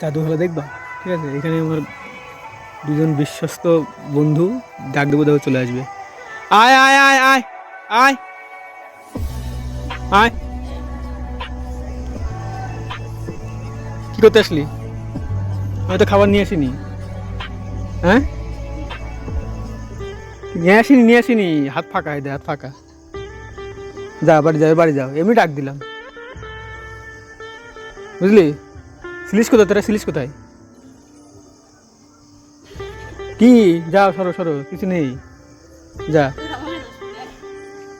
জাদু দেখবা, ঠিক আছে? এখানে আমার দুজন বিশ্বস্ত বন্ধু ডাক দেবো দেবো চলে আসবে। আয় আয় আয় আয় আয় আয়। কি করতে আসলি? আমি তো খাবার নিয়ে আসিনি। হ্যাঁ? নিয়ে আসিনি নিয়ে আসিনি। হাত ফাঁকা দে হাত ফাঁকা। যা, বাড়ি যাও বাড়ি যাও। এমনি ডাক দিলাম। বুঝলি? সিলিস কোথায়? তোরা সিলিস কোথায়? কি? যাও সরো সরো, কিছু নেই। যা।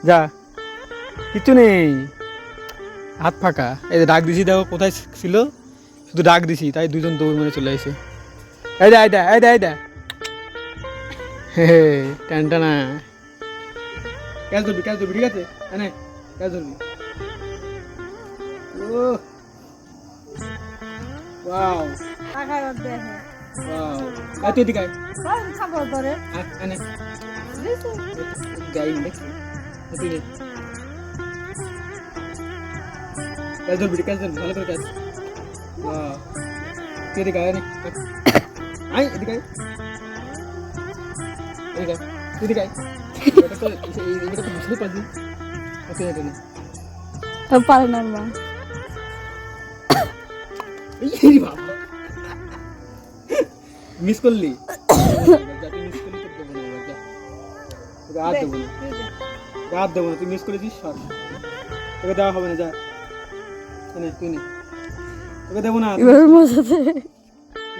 যা। কিছু নেই। হাত ফাঁকা। এই যে ডাক দিছি, দেখো কোথায় ছিল? শুধু ডাক দিছি, তাই দুজন দৌড় মেরে চলে এসে এই দা এই দা এই দা এই দা। হে হে, টান, টানা ক্যাচ ধরবি ক্যাচ ধরবি, ঠিক আছে? হ্যাঁ ধরবি। ও। ওয়াও টাকার দেখে ওয়াও আয় তুই এদিকে আয় খাবার ধরে আয়, আয় নে। গাই দেখছি তুই নে ক্যাচ ধরবি ক্যাচ ধরবি ভালো করে ক্যাচ ওয়াও তুই এদিকে আয় নে আয় এদিকে আয় এদিকে আয় এই- বাবা। মিস করলি? তোকে দেবো না আর দেবো না। আর দেবো না তুই মিস করেছিস? সর। তোকে দেওয়া হবে না যা। নে তুই নে। তোকে দেবো না এবার মজাতে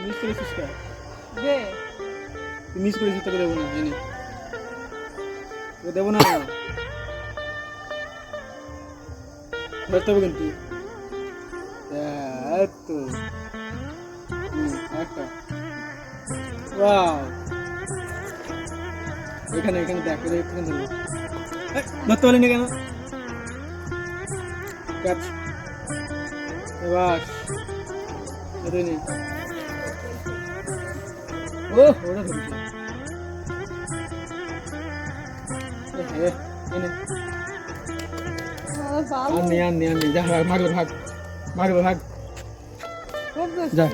মিস করেছিস। কে দে। তুই মিস করেছিস তোকে দেবো না নে। তোকে দেবো না ধরতে হবে কিন্তু এই তো একটা ওয়াও এখানে এখানে দেখ এখানে এই, ধরতে পারিনি কেন? ক্যাচ এবার ধরে নে। ও ওটা ধরেছে ভালো আর নে আর নে আর নে। যা ভাগ ভাগ ভাগ। খুব যা।